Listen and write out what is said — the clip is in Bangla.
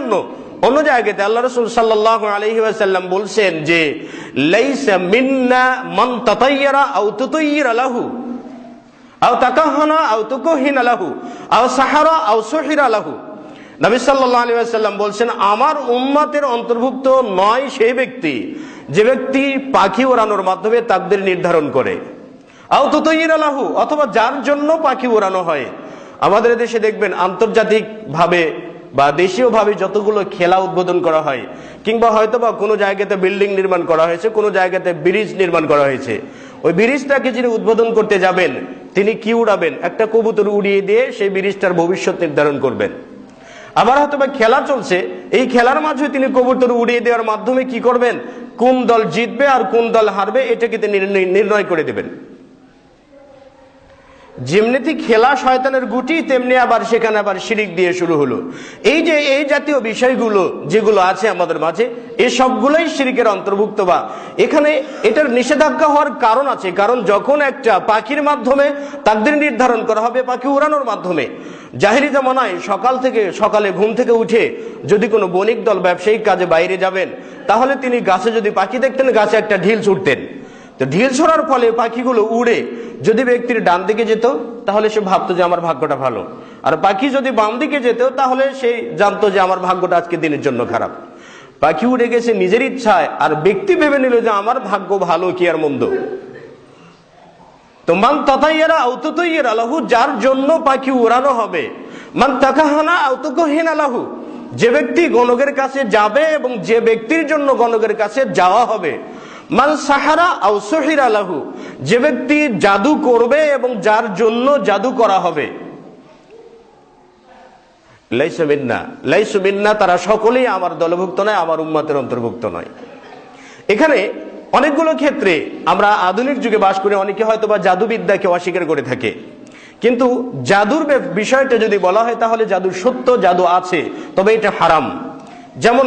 জন্য। অন্য জায়গাতে আল্লাহ রসুল সাল্লাহ আলহি বলছেন যে বলছেন, আমার উম্মতের অন্তর্ভুক্ত নয় সেই ব্যক্তি, যে ব্যক্তি পাখি ওড়ানোর মাধ্যমে তাকদের নির্ধারণ করে। আও তুতাইয়িরা লাহু, অথবা যার জন্য পাখি ওড়ানো হয়। আমাদের দেশে দেখবেন আন্তর্জাতিক ভাবে বা দেশীয়ভাবে যতগুলো খেলা উদ্বোধন করা হয়, কিংবা হয়তো বা কোনো জায়গাতে বিল্ডিং নির্মাণ করা হয়েছে, কোনো জায়গাতে ব্রিজ নির্মাণ করা হয়েছে। ওই ব্রিজটাকে যিনি উদ্বোধন করতে যাবেন, তিনি কি উড়াবেন? একটা কবুতর উড়িয়ে দিয়ে সেই ব্রিজটার ভবিষ্যৎ নির্ধারণ করবেন। আবার হয়তো বা খেলা চলছে, এই খেলার মাঝে তিনি কবুতর উড়িয়ে দেওয়ার মাধ্যমে কি করবেন? কোন দল জিতবে আর কোন দল হারবে, এটাকে তিনি নির্ণয়- করে দেবেন। যেমনিতে খেলা শয়তানের গুটি, তেমনি আবার সেখানে আবার শিরিক দিয়ে শুরু হলো। এই যে, এই জাতীয় বিষয়গুলো যেগুলো আছে আমাদের মাঝে এই সবগুলোই শিরিকের অন্তর্ভুক্ত বা এখানে এটার নিষেধাজ্ঞা হওয়ার কারণ আছে। কারণ যখন একটা পাখির মাধ্যমে তাকদের নির্ধারণ করা হবে, পাখি উড়ানোর মাধ্যমে জাহিরি জামানায় সকাল থেকে, সকালে ঘুম থেকে উঠে যদি কোনো বণিক দল, ব্যবসায়িক কাজে বাইরে যাবেন, তাহলে তিনি গাছে যদি পাখি দেখতেন, গাছে একটা ঢিল ছুটতেন। তো ঢিল ছড়ার ফলে পাখিগুলো উড়ে যদি ব্যক্তির ডান দিকে যেত, তাহলে সে ভাবতো যে আমার ভাগ্যটা ভালো। আর পাখি যদি বাম দিকে যেত, তাহলে সে জানতো যে আমার ভাগ্যটা আজকে দিনের জন্য খারাপ। পাখি উড়ে গেছে নিজের ইচ্ছায়, আর ব্যক্তি ভেবে নিল যে আমার ভাগ্য ভালো কি আর মন্দ। তো মান তথাইয়েরা আউততইয়ের আলাহু যার জন্য পাখি উড়ানো হবে। মান তাকাহানা আউতকহীন আলাহু যে ব্যক্তি গণকের কাছে যাবে এবং যে ব্যক্তির জন্য গণকের কাছে যাওয়া হবে মান সাহারা আউ সহির আলাহু যে ব্যক্তি জাদু করবে এবং যার জন্য জাদু করা হবে। লাইসুমিন্না লাইসুমিন্না তারা সকলেই আমার দলভুক্ত নয়, আমার উম্মাতের অন্তর্ভুক্ত নয়। এখানে অনেকগুলো ক্ষেত্রে আমরা আধুনিক যুগে বাস করে অনেকে হয়তো বা জাদুবিদ্যাকে অস্বীকার করে থাকে। কিন্তু জাদুর বিষয়টা যদি বলা হয় তাহলে জাদুর সত্য, জাদু আছে, তবে এটা হারাম। যেমন